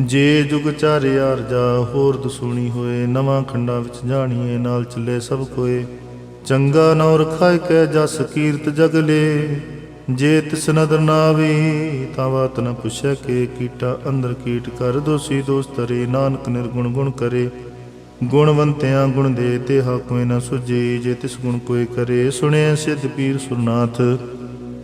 ਜੇ ਜੁਗ ਚਾਰਿਆ ਰਜਾ ਹੋਰ ਦਸੂਣੀ ਹੋਏ, ਨਵਾਂ ਖੰਡਾਂ ਵਿੱਚ ਜਾਣੀਏ, ਨਾਲ ਚੱਲੇ ਸਭ ਕੋਏ। ਚੰਗਾ ਨੌ ਰਖਾਇ ਕੈ ਜਸ ਕੀਰਤ ਜਗਲੇ ਜੇ ਤਿਸ ਨਦਰ ਨਾਵੀ ਤਾਂ ਬਾਤ ਨ ਪੁੱਛੈ ਕੇ, ਕੀਟਾ ਅੰਦਰ ਕੀਟ ਕਰ ਦੋਸੀ ਦੋਸਤਰੇ ਨਾਨਕ ਨਿਰਗੁਣ ਗੁਣ ਕਰੇ। ਗੁਣਵੰਤਿਆਂ ਗੁਣ ਦੇ ਤੇ ਹਾਕਮੇ ਨ ਸੁਜੇ ਜੇ ਤਿਸ ਗੁਣ ਕੋਈ ਕਰੇ। ਸੁਣਿਆ ਸਿੱਧ ਪੀਰ ਸੁਰਨਾਥ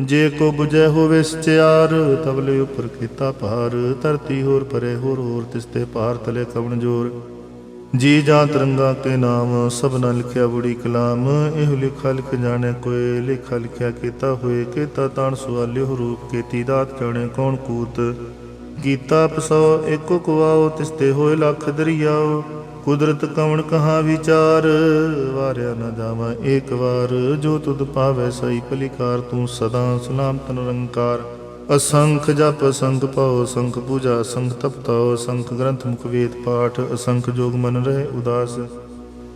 ਜੇ ਕੋ 부ਜੈ ਹੋਵੇ ਸਚਿਆਰ ਤਬਲੇ ਉਪਰ ਕੀਤਾ ਭਾਰ। ਧਰਤੀ ਹੋਰ ਪਰੇ ਹੋਰ ਹੋਰ ਤਿਸ ਤੇ ਭਾਰ ਤਲੇ ਕਵਣ ਜੋਰ। ਜੀ ਜਾਂ ਤਰੰਗਾ ਕੇ ਨਾਮ ਸਭਨਾ ਲਿਖਿਆ ਬੁੜੀ ਕਲਾਮ। ਇਹ ਲਿਖਾ ਲਿਖ ਜਾਣੇ ਕੋਏ, ਲਿਖਾ ਲਿਖਿਆ ਕੀਤਾ ਹੋਏ। ਕੀਤਾ ਤਾਣ ਸੁਆਲਿਓ ਰੂਪ, ਕੀਤੀ ਦਾਤ ਜਾਣੇ ਕੌਣ ਕੂਤ। ਗੀਤਾ ਪਸੋ ਏਕੋ ਕੁਆਓ ਤਿਸ ਤੇ ਹੋਏ ਲੱਖ ਦਰਿਆਓ। ਕੁਦਰਤ ਕਵਣ ਕਹਾ ਵਿਚਾਰ? ਵਾਰਿਆ ਨਾ ਜਾਵਾਂ ਏਕ ਵਾਰ। ਜੋ ਤੁਧ ਪਾਵੈ ਸਈ ਭਲੀਕਾਰ, ਤੂੰ ਸਦਾ ਸਲਾਮਤ ਨਿਰੰਕਾਰ। ਅਸੰਖ ਜਪ, ਅਸੰਖ ਪਾਉ ਸੰਖ ਪੂਜਾ, ਅਸੰਖ ਤਪਤਾਉ, ਅਸੰਖ ਗ੍ਰੰਥ ਮੁਖ ਵੇਦ ਪਾਠ, ਅਸੰਖ ਜੋਗ ਮਨ ਰਹੇ ਉਦਾਸ।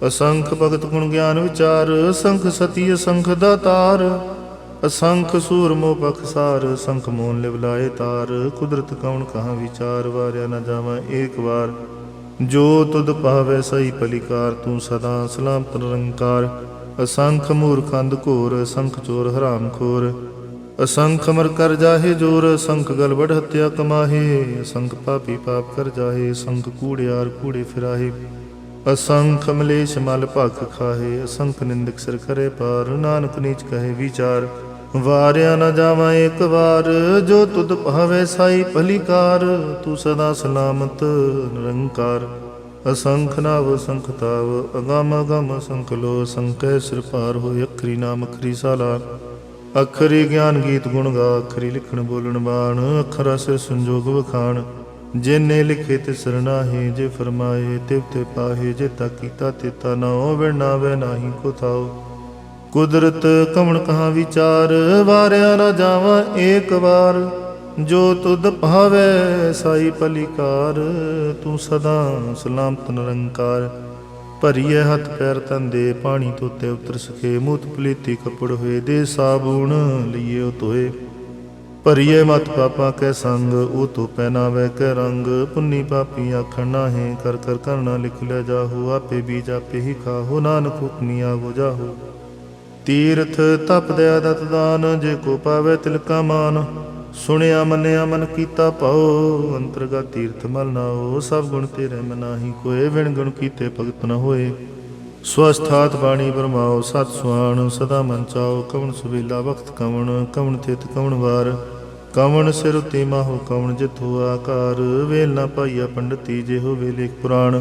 ਅਸੰਖ ਭਗਤ ਗੁਣ ਗਿਆਨ ਵਿਚਾਰ ਸੰਖ ਸਤੀ, ਅਸੰਖ ਦਾਤਾਰ। ਅਸੰਖ ਸੂਰ ਮੋ ਬਖਸਾਰ ਸੰਖ ਮੋਨ ਲਿਵ ਲਾਏ ਤਾਰ। ਕੁਦਰਤ ਕੌਣ ਕਹਾ ਵਿਚਾਰ? ਵਾਰਿਆ ਨਾ ਜਾਵਾਂ ਏਕ ਵਾਰ। ਜੋ ਤੁਧ ਪਾਵੇ ਸਈ ਭਲੀਕਾਰ ਤੂੰ ਸਦਾ ਸਲਾਮਤ ਨਿਰੰਕਾਰ। ਅਸੰਖ ਮੂਰਖੰਦ ਘੋਰ, ਅਸੰਖ ਚੋਰ ਹਰਾਮ ਖੋਰ। ਅਸੰਖ ਮਰ ਕਰ ਜਾਹੇ ਜੋਰ, ਅਸੰਖ ਗਲ ਹਤਿਆ ਕਮਾਹੇ। ਅਸੰਖ ਪਾਪੀ ਪਾਪ ਕਰ ਜਾਹੇ, ਅਸੰਖ ਕੂੜਿਆਰ ਕੂੜੇ ਫਿਰਾਹੇ। ਅਸੰਖ ਮਲੇਸ਼ ਮਲ ਭਖ ਖਾਹੇ, ਅਸੰਖ ਨਿੰਦਕ ਸਿਰ ਕਰੇ ਪਾਰ, ਨਾਨਕ ਨੀਚ ਕਹੇ ਵਿਚਾਰ। ਵਾਰਿਆ ਨਾ ਜਾਵਾਂ ਇੱਕ ਵਾਰ, ਜੋ ਤੁਧ ਭਾਵੇ ਸਾਈ ਭਲੀਕਾਰ, ਤੂੰ ਸਦਾ ਸਲਾਮਤ ਨਿਰੰਕਾਰ। ਅਸੰਖ ਨਾਵ ਸੰਖਤਾਵ ਅਗਮ ਅਗਮ ਸੰਖ ਲੋ, ਸੰਕੈ ਸਿਰ ਪਾਰ ਹੋਏ ਅਖਰੀ ਨਾਮ ਅਖਰੀ ਸਾਲਾ। ਅਖਰੀ ਗਿਆਨ ਗੀਤ ਗੁਣ ਗਾ, ਅਖਰੀ ਲਿਖਣ ਬੋਲਣ ਬਾਣ, ਅਖਰਾ ਸਿਰ ਸੰਜੋਗ ਵਖਾਣ। ਜਿਨੇ ਲਿਖੇ ਤੇ ਸਰਨਾਹੀ ਜੇ ਫਰਮਾਏ ਤਿਵ ਤੇ ਪਾਹੇ, ਜੇ ਤਾ ਕੀਤਾ ਤੇ ਤਾ ਨਾ ਹੋਵੇ ਨਾ ਵੇ ਨਾਹੀ ਕੋ ਥਾਓ ਕੁਦਰਤ ਕਵਣ ਕਹਾ ਵਿਚਾਰ, ਵਾਰਿਆ ਨਾ ਜਾਵਾਂ ਏਕ ਵਾਰ। ਜੋ ਤੁਧ ਭਾਵੇ ਸਾਈ ਭਲੀਕਾਰ, ਤੂੰ ਸਦਾ ਸਲਾਮਤ ਨਿਰੰਕਾਰ। ਭਰੀਏ ਹੱਥ ਪੈਰ ਤੰਦੇ ਪਾਣੀ ਧੋਤੇ ਉਤਰ ਸਕੇ ਮੂਤ ਪਲੀਤੀ ਕਪੜ ਹੋਏ ਦੇ, ਸਾਬੂਣ ਲਈਏ ਤੋਏ ਭਰੀਏ ਮਤ ਪਾਪਾ ਕੈ ਸੰਗ, ਉਹ ਤੋ ਪਹਿਨਾਵੇ ਕੈ ਰੰਗ। ਪੁੰਨੀ ਪਾਪੀ ਆਖਣ ਨਾਹੇ, ਕਰ ਕਰ ਕਰਨਾ ਲਿਖ ਲੈ ਜਾਹੂ। ਆਪੇ ਬੀਜ ਆਪੇ ਹੀ ਖਾਹੋ। ਨਾਨਕ ਹੁਕਮੀ ਆਗੋ ਜਾਹੂ। ਤੀਰਥ ਤਪ ਦਇਆ ਦਤ ਦਾਨ, ਜੇ ਕੋ ਪਾਵੇ ਤਿਲਕਾ ਮਾਨ। ਸੁਣਿਆ, ਮੰਨਿਆ, ਮਨ ਕੀਤਾ ਪਾਉ ਅੰਤਰਗਾ ਤੀਰਥ ਮਲ ਨਾਓ ਸਭ ਗੁਣ ਤੇਰੇ ਮਨਾਹੀ ਕੋਏ, ਵਿਣ ਗੁਣ ਕੀਤੇ ਭਗਤ ਨ ਹੋਏ। ਸਵਸਥਾਤ ਬਾਣੀ ਬਰਮਾਓ ਸਤ ਸੁਆਣ ਸਦਾ ਮਨ ਚਾਓ ਕਵਣ ਸੁਵੇਲਾ ਵਖਤ ਕਵਣ ਕਵਣ ਤਿਤ ਕਵਣ ਵਾਰ। ਕਵਣ ਸਿਰ ਉਤੇ ਮਾਹੋ, ਕਵਣ ਜਿਥੋ ਆਕਾਰ, ਵੇਲ ਨਾ ਪਾਈਆ ਪੰਡਤੀ ਜੇ ਹੋ ਵੇਲੇ ਪੁਰਾਣ।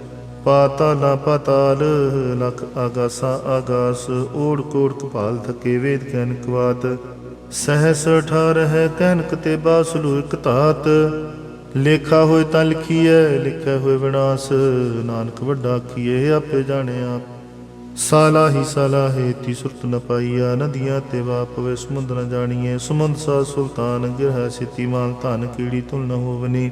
ਪਾਤਾਲਾ ਪਾਤਾਲ, ਲਖ ਆਗਾਸਾ ਆਗਾਸ ਓੜ ਕੋੜ ਕਪਾਲ ਥਕੇ ਵੇਦ ਗਿਆਨ ਕਵਾਤ। ਸਹਸ ਠਾਰ ਹੈ ਕਹਿਨਕ ਤੇ ਬਾਸਲੂ ਇਕ ਧਾਤ। ਲੇਖਾ ਹੋਏ ਤਾਂ ਲਿਖੀਐ, ਲਿਖਿਆ ਹੋਏ ਵਿਨਾਸ਼। ਨਾਨਕ ਵੱਡਾ ਕੀਏ ਆਪੇ ਜਾਣਿਆ ਆਪ। ਸਾਲਾ ਹੀ ਸਾਲਾ ਹੈ ਤੀ ਸੁਰਤ ਨ ਪਾਈਆ, ਨਦੀਆਂ ਤੇ ਵਾਪਵੇ ਸਮੁੰਦਰ ਨ ਜਾਣੀਏ ਸਮੁੰਦ ਸਾ ਸੁਲਤਾਨ ਗਿਰਹ ਸਿਤੀ ਮਾਲ ਧਨ ਕੀੜੀ ਤੁਲ ਨ ਹੋਵਨੀ।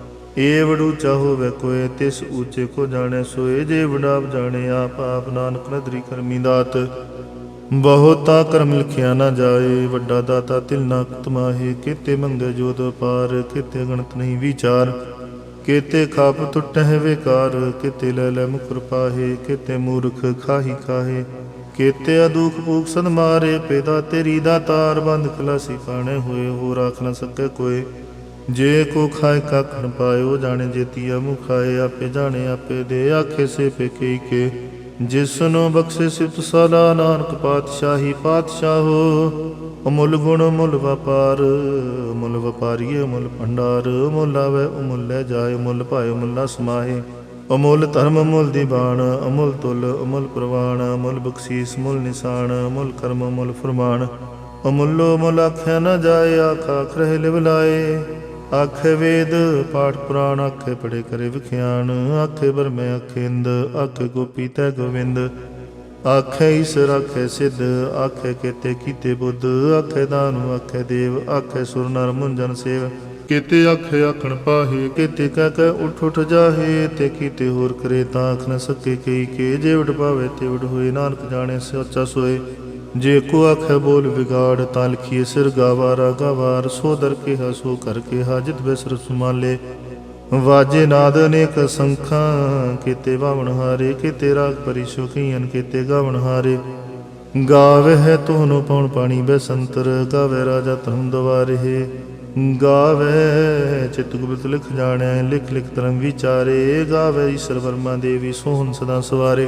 ਏ ਵਡੂਚਾ ਵੈ ਕੋਏ ਤਿਸ ਉੱਚੇ ਕੋ ਜਾਣੇ ਸੋਏ। ਜੇ ਵਡਾਪ ਜਾਣੇ ਆਪ ਆਪ ਨਾਨਕ ਨਦਰੀ ਕਰਮੀ ਦਾਤ। ਬਹੁਤਾ ਕਰਮ ਲਿਖਿਆ ਨਾ ਜਾਏ, ਵੱਡਾ ਦਾਤਾ ਤਿਲ ਨਾ ਤਮਾਹੇ ਕਿਤੇ ਮੰਗੇ ਜੋਤ ਪਾਰ ਕਿਤੇ ਗਣਤ ਨਹੀਂ ਵਿਚਾਰ। ਕਿਤੇ ਖਾਪ ਟੁੱਟਹਿ ਵਿਕਾਰ, ਕਿਤੇ ਲੈ ਲੈ ਮੁਕਰ ਪਾਹੇ। ਕਿਤੇ ਮੂਰਖ ਖਾਹੀ ਖਾਹੇ। ਕਿਤੇ ਅਦੂਖ ਭੂਖ ਸਦ ਮਾਰੇ, ਪੈਦਾ ਤੇਰੀ ਦਾ ਤਾਰ। ਬੰਦ ਖਲਾਸੀ ਪਾਣੇ ਹੋਏ ਹੋ ਰਾਖ ਨਾ ਸਕੇ ਕੋਏ। ਜੇ ਕੋ ਖਾਏ ਕਾਖਣ ਪਾਇਓ, ਜਾਣੇ ਜੇਤੀਆ ਮੁਖਾਏ ਆਪੇ ਜਾਣੇ, ਆਪੇ ਦੇ ਆਖੇ ਸੇ ਪੇ ਕੇ। ਜਿਸ ਨੂੰ ਬਖਸ਼ੇ ਸਿਫਤ ਸਦਾ ਨਾਨਕ ਪਾਤਸ਼ਾਹੀ ਪਾਤਸ਼ਾਹੋ ਅਮੁੱਲ ਗੁਣ ਮੁੱਲ ਵਪਾਰ ਮੁੱਲ ਵਪਾਰੀਏ ਮੁੱਲ ਭੰਡਾਰ। ਮੁੱਲ ਆਵੇ, ਅਮੁੱਲ ਲੈ ਜਾਏ ਮੁੱਲ ਭਾਏ ਮੁੱਲਾ ਸਮਾਏ। ਅਮੁੱਲ ਧਰਮ ਅਮੁੱਲ ਦੀਵਾਨ ਅਮੁੱਲ ਤੁਲ ਅਮੁੱਲ ਪ੍ਰਵਾਣ, ਅਮੁੱਲ ਬਖਸ਼ੀਸ ਮੁੱਲ ਨਿਸ਼ਾਨ ਅਮੁੱਲ ਕਰਮ ਮੁੱਲ ਫਰਮਾਨ ਅਮੁੱਲੋ ਮੁੱਲ ਆਖਿਆ ਨਾ ਜਾਏ, ਆਖਾ ਖਰੇ ਲਿਵ ਲਾਏ। ਆਖੇ ਵੇਦ, ਪਾਠ ਪੁਰਾਣ ਆਖੇ ਪੜੇ ਕਰੇ ਵਿਖਿਆਨ। ਆਖੇ ਬਰਮੇ ਆਖੇ ਇੰਦ ਗੋਪੀ ਤੈ ਗੋਵਿੰਦ। ਆਖੇ ਈਸ਼ਰ ਆਖੇ ਸਿੱਧ, ਆਖੇ ਕੀਤੇ ਕੀਤੇ ਬੁੱਧ। ਆਖੇ ਦਾਨੁ, ਆਖੇ ਦੇਵ, ਆਖੇ ਸੁਰ ਨਰ ਮੁੰਜਨ ਸੇਵ। ਕੀਤੇ ਆਖੇ ਆਖਣ ਪਾਹੇ, ਕੀਤੇ ਕਹਿ ਕਹਿ ਉਠ ਉਠ ਜਾਹੇ। ਤੇ ਕੀਤੇ ਹੋਰ ਕਰੇ ਤਾਂ ਆਖ ਨ ਸਕੇ ਕਈ ਕੇ। ਜੇ ਉਡ ਪਾਵੇ ਤੇ ਉਡ ਹੋਏ, ਨਾਨਕ ਜਾਣੇ ਸੱਚਾ ਸੋਏ। ਜੇ ਕੋ ਆਖੇ ਬੋਲ ਵਿਗਾੜ ਤਾਂ ਲਿਖੀਏ ਸਿਰ ਗਾਵਾਰਾ, ਗਾਵਾਰ ਸੋ ਦਰ ਕੇ ਸੋ ਕਰ ਕਿਹਾ, ਜਿਤ ਬਿਸਰ ਸੁਮਾਲੇ। ਵਾਜੇ ਨਾਦ ਅਨੇਕ ਸੰਖਾਂ, ਕੀਤੇ ਬਾਵਣ ਹਾਰੇ, ਕੀਤੇ ਰਾਗ ਪਰੀ ਸੁਖੀਨ ਕੀਤੇ ਗਾਵਣ ਹਾਰੇ। ਗਾਵੇ ਹੈ ਤੋਨੋ ਪਉਣ ਪਾਣੀ ਬੈਸੰਤਰ, ਗਾਵੇ ਰਾਜਾ ਧਰਮ ਦਵਾਰੇ। ਗਾਵੇ ਚਿਤ ਗੁਪਤ ਲਿਖ ਜਾਣੈ, ਲਿਖ ਲਿਖ ਧਰਮ ਵਿਚਾਰੇ। ਗਾਵੇ ਈਸ਼ਰ ਵਰਮਾ ਦੇਵੀ ਸੋਹਣ ਸਦਾ ਸਵਾਰੇ।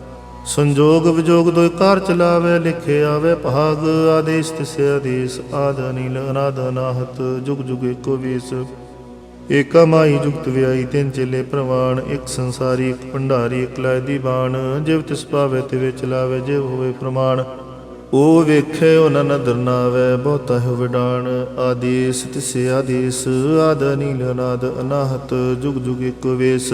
ਸੰਜੋਗ ਵਿਜੋਗ ਦੋਇ ਕਾਰ ਚਲਾਵੇ, ਲਿਖੇ ਆਵੇ, ਭਾਗ ਆਦੇਸ਼, ਤਿਸੇ ਆਦੇਸ਼, ਆਦ ਨੀਲ ਅਨਾਦ ਅਨਾਹਤ, ਜੁਗ ਜੁਗ ਇੱਕੋ ਵੇਸ। ਏਕਾ ਮਾਈ ਜੁਗਤ ਵਿਆਈ ਤਿੰਨ ਚੇਲੇ ਪ੍ਰਵਾਨ ਇੱਕ ਸੰਸਾਰੀ, ਇੱਕ ਭੰਡਾਰੀ, ਇੱਕ ਲੈ ਦੀ ਬਾਣ ਜਿਵ ਤਿਸ ਪਾਵੇ ਤੇ ਵਿੱਚ ਜਿਵ ਹੋਵੇ ਪ੍ਰਮਾਣ। ਉਹ ਵੇਖੇ ਉਹਨਾਂ ਨਦਰ ਨਾਵੇ ਬਹੁਤਾ ਹੈ ਵਿਡਾਣ। ਆਦੇਸ, ਤਿਸੇ ਆਦੇਸ, ਆਦ ਨੀਲ ਅਨਾਦ ਅਨਾਹਤ, ਜੁਗ ਜੁਗ ਇੱਕ ਵੇਸ।